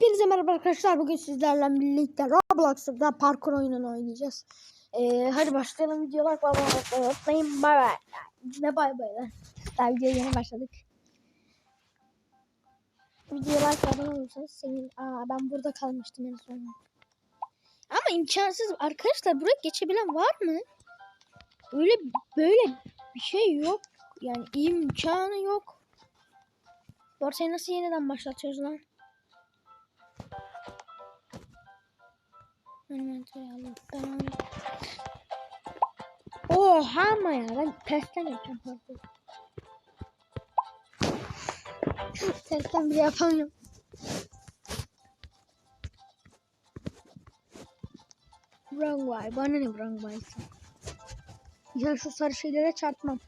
Hepinize merhaba arkadaşlar. Bugün sizlerle birlikte Roblox'ta parkur oyununu oynayacağız. Ee, hadi başlayalım. Videolar unutmayın. Bay bay. Ne bay bay lan. Daha videoya yeni başladık. Videolar falan olursanız senin... Aa ben burada kalmıştım en son. Ama imkansız. Arkadaşlar buraya geçebilen var mı? Öyle böyle bir şey yok. Yani imkanı yok. Bu ortayı nasıl yeniden başlatıyoruz lan? Oha ama ya ben tersten yapacağım parkur. tersten bile yapamıyorum. Wrong way. Bana ne wrong way? Ya şu sarı şeylere çarpmam.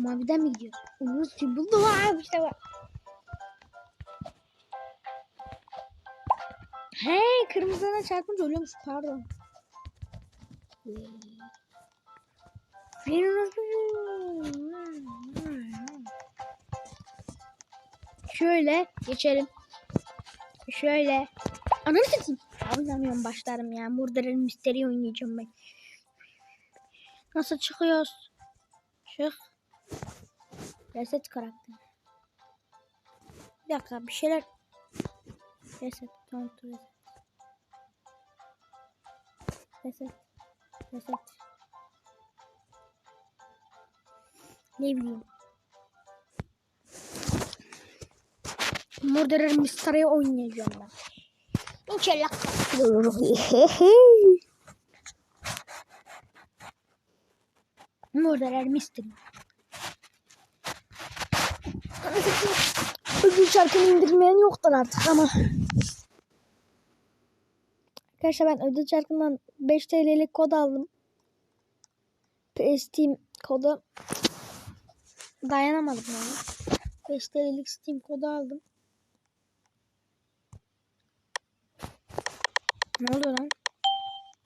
Maviden mi gidiyoruz? Umut buldu var işte bak. Hey kırmızıdan çarpınca ölüyormuş pardon. Şöyle geçelim. Şöyle. Ananı satayım. Oynamıyorum başlarım ya. Murder'ın misteri oynayacağım ben. Nasıl çıkıyoruz? Çık. Reset karakter. Bir dakika bir şeyler. Reset. Tamam reset. Reset. Reset. Ne bileyim. Murderer Mystery oynayacağım ben. İnşallah Murderer Mystery. Ödül şarkını indirmeyen yoktur artık ama. Arkadaşlar ben ödül şarkından 5 TL'lik kod aldım. Steam kodu. Dayanamadım yani. 5 TL'lik Steam kodu aldım. Ne oluyor lan?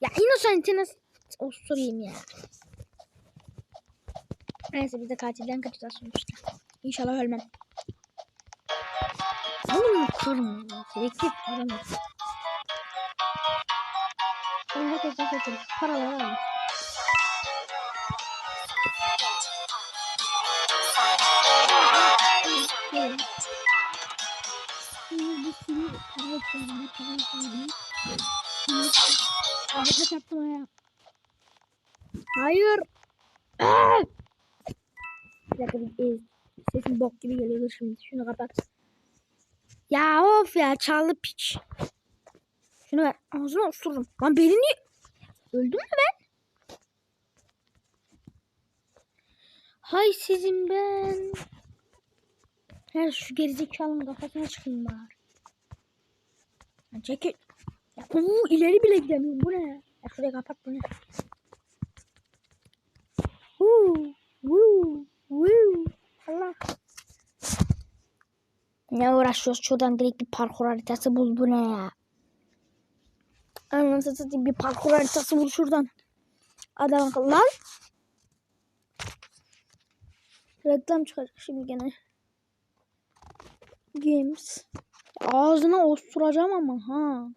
Ya Innocent'i nasıl osurayım ya. Neyse biz de katilden kaçacağız sonuçta. İnşallah ölmem. Şimdi bir sürü para ekledim. Para ekledim. Ahmet'e çarptım ya. Hayır. Bir dakika bir sesim bok gibi geliyor şimdi. Şunu kapat. Ya of ya çaldı piç. Şunu ver. Ağzına osururum. Lan beni niye... Öldüm mü ben? Hay sizin ben. Her şu gerizekalının kafasına çıkayım bari. Ya çekil. Ya, uu, ileri bile gidemiyorum. Bu ne ya? şurayı kapat bu ne? Woo, woo. Allah. Ne uğraşıyoruz? Şuradan direkt bir parkur haritası bul. Bu ne ya? Anasını bir parkur haritası bul şuradan. Adam akıllı lan. Reklam çıkacak şimdi gene. Games. Ağzına osturacağım ama ha.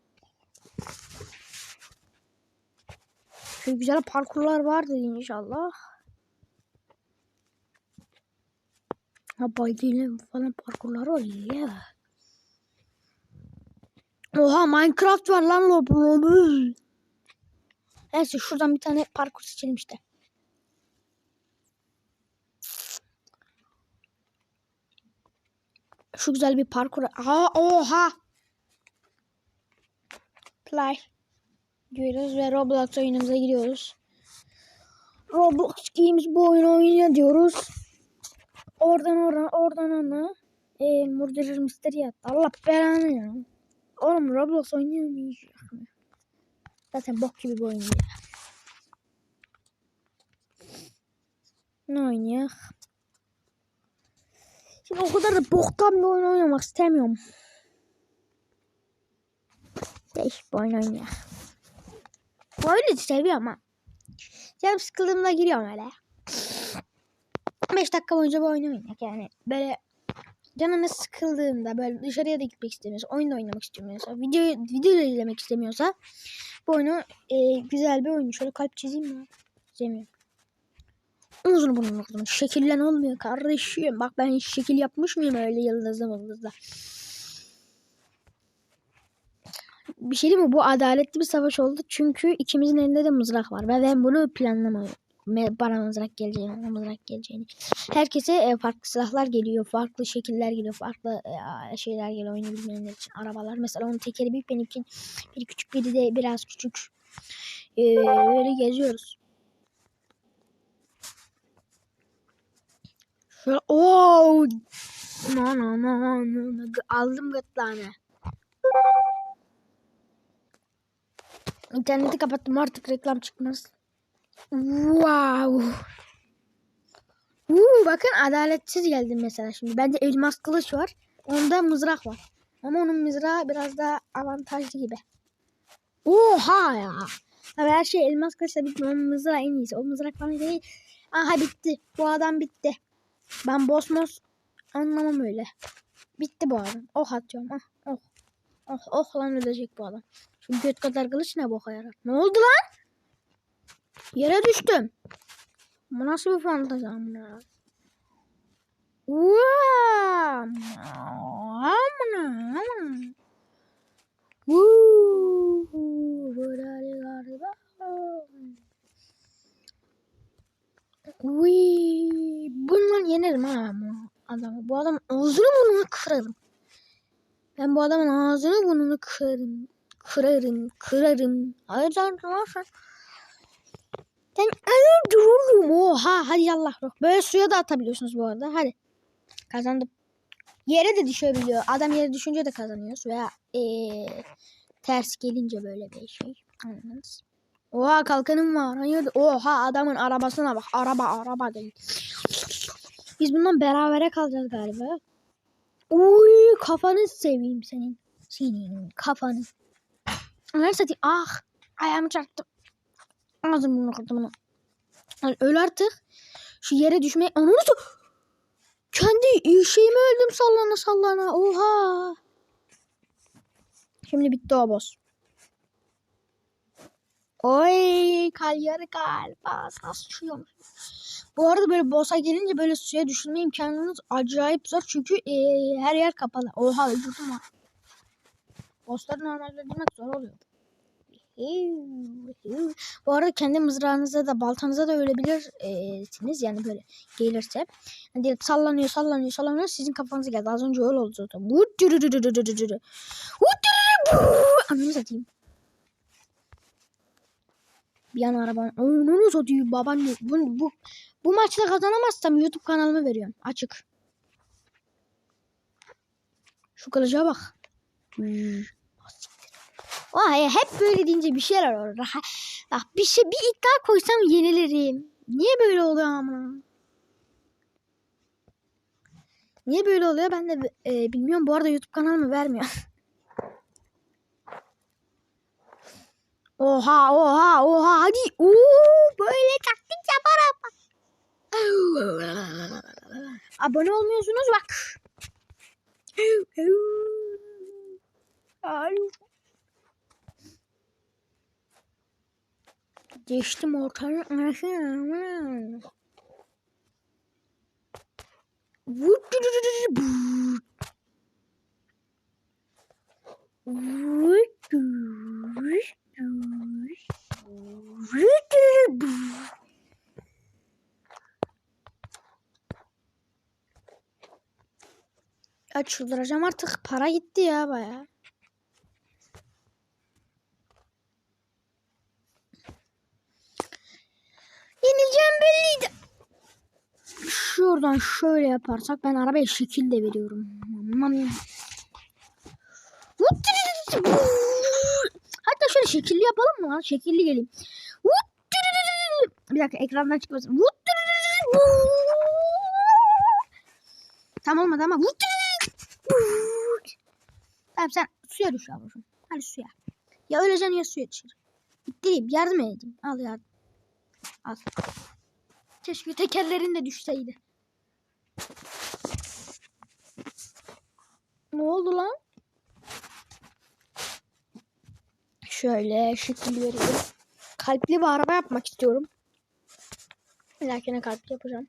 Şöyle güzel parkurlar vardı inşallah. Ha bayılım falan parkurlar var ya. Oha Minecraft var lan lob Neyse şuradan bir tane parkur seçelim işte. Şu güzel bir parkur. Aa oha. Play. Diyoruz ve Roblox oyunumuza giriyoruz. Roblox Games bu oyunu oynuyor diyoruz. Oradan oradan oradan ona. E, Murderer Mystery attı. Allah belanı ya. Oğlum Roblox oynayamayacak mı? Zaten bok gibi bir oyun ya. Ne oynuyor? Şimdi o kadar da boktan bir oyun oynamak istemiyorum. Değişik bir oyun oynuyor. Bu oyunu seviyorum ama. Canım sıkıldığımda giriyorum öyle. 5 dakika boyunca bu oyunu oynayak yani. Böyle canınız sıkıldığında böyle dışarıya da gitmek istemiyorsa, oyun da oynamak istemiyorsa, video, video izlemek istemiyorsa bu oyunu e, güzel bir oyun. Şöyle kalp çizeyim mi? Çizemiyorum. Uzun bunun uzun. Şekillen olmuyor kardeşim. Bak ben şekil yapmış mıyım öyle yıldızlı yıldızlı. Bir şey değil mi? Bu adaletli bir savaş oldu. Çünkü ikimizin elinde de mızrak var. Ve ben bunu planlamıyorum. Bana mızrak geleceğini, ona mızrak geleceğini. Herkese e, farklı silahlar geliyor. Farklı şekiller geliyor. Farklı e, şeyler geliyor. Oyunu için. Arabalar. Mesela onun tekeri büyük. Benimkin biri küçük biri de biraz küçük. E, böyle geziyoruz. Şöyle ooo. No no no no. no. Aldım gırtlağını. İnterneti kapattım artık reklam çıkmaz. Wow. Uuu bakın adaletsiz geldim mesela şimdi. Bende elmas kılıç var. Onda mızrak var. Ama onun mızrağı biraz daha avantajlı gibi. Oha ya. Tabii her şey elmas kılıçla bitmiyor. Onun mızrağı en iyisi. O mızrak bana değil. Aha bitti. Bu adam bitti. Ben bosmos anlamam öyle. Bitti bu adam. Oh atıyorum. Ah, oh. Oh, oh lan ölecek bu adam. Şu göt kadar kılıç ne boka yarar. Ne oldu lan? Yere düştüm. Bu nasıl bir fantezi amına? Amına amına. Uy, bundan yenerim ha bu adamı. Bu adam ağzını burnunu kırarım. Ben bu adamın ağzını burnunu kırarım. Kırarım, kırarım. Hayır arkadaşlar. Ben dururum. Oha hadi Allah roh. Böyle suya da atabiliyorsunuz bu arada. Hadi. Kazandım. Yere de düşebiliyor. Adam yere düşünce de kazanıyoruz. Veya ee, ters gelince böyle bir şey. Anladınız. Oha kalkanım var. Hayır. Oha adamın arabasına bak. Araba araba değil. Biz bundan berabere kalacağız galiba. Uy kafanı seveyim senin. Senin kafanı. Satayım. Ah ayağımı çarptım. Ağzımı kırdım bunu. Yani öl artık. Şu yere düşmeyi. Ananı sa- Kendi şeyimi öldüm sallana sallana. Oha. Şimdi bitti o boss. Oy kal yarı galiba saçıyorum. Bu arada böyle boss'a gelince böyle suya düşürme imkanınız acayip zor çünkü eee, her yer kapalı. Oha öldürdüm ha. Boss'ları normalde öldürmek zor oluyor. Bu arada kendi mızrağınıza da baltanıza da ölebilirsiniz yani böyle gelirse. Yani diyelim sallanıyor sallanıyor sallanıyor sizin kafanıza geldi. Az önce öyle oldu zaten. Ananı satayım. Bir an arabanın. Onu satayım babaanne. Bu, bu, bu maçta kazanamazsam YouTube kanalımı veriyorum. Açık. Şu kılıca bak. Vay hep böyle deyince bir şeyler olur. Bak bir şey bir iddia koysam yenilirim. Niye böyle oluyor ama? Niye böyle oluyor ben de e, bilmiyorum. Bu arada YouTube kanalımı vermiyor. Oha oha oha hadi. Oo, böyle taktik yaparım. Abone olmuyorsunuz bak. Alo. Vut. Ya çıldıracağım artık. Para gitti ya baya. Şuradan şöyle yaparsak ben arabaya şekil de veriyorum. Hatta şöyle şekilli yapalım mı lan? Şekilli geleyim. Bir dakika ekrandan çıkmasın. Tam olmadı ama. Tamam sen suya düş yavrum. Hadi suya. Ya öleceksin ya suya düşür. İttireyim yardım edeyim. Al yardım. Al. Keşke tekerlerin de düşseydi. Ne oldu lan? Şöyle şekil vereyim. Kalpli bir araba yapmak istiyorum. Lakin kalpli yapacağım.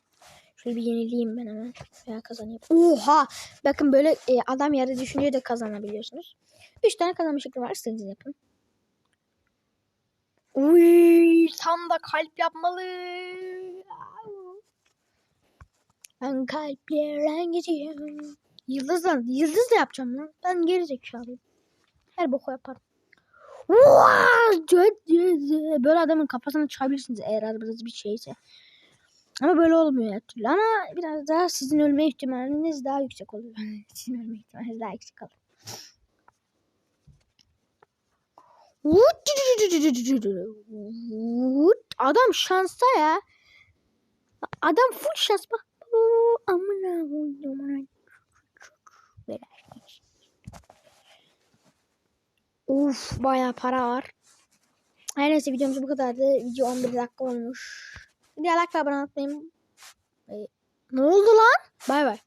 Şöyle bir yenileyim ben hemen. Veya kazanayım. Oha! Bakın böyle e, adam yere düşünce de kazanabiliyorsunuz. 3 tane kazanma şekli var. İstediğiniz yapın. Uy, tam da kalp yapmalı. Ben kalplerden geçeceğim. Yıldızla, yıldızla yapacağım lan. Ben geri zekalıyım. Her boku yaparım. Böyle adamın kafasına çıkabilirsiniz eğer arabanız bir şeyse. Ama böyle olmuyor her türlü. Ama biraz daha sizin ölme ihtimaliniz daha yüksek oluyor. sizin ölme ihtimaliniz daha yüksek oluyor. Adam şansta ya. Adam full şans bak. Amına koyduğum Uf bayağı para var. Her neyse videomuz bu kadardı. Video 11 dakika olmuş. Bir like ve abone olmayı unutmayın. Ne oldu lan? Bay bay.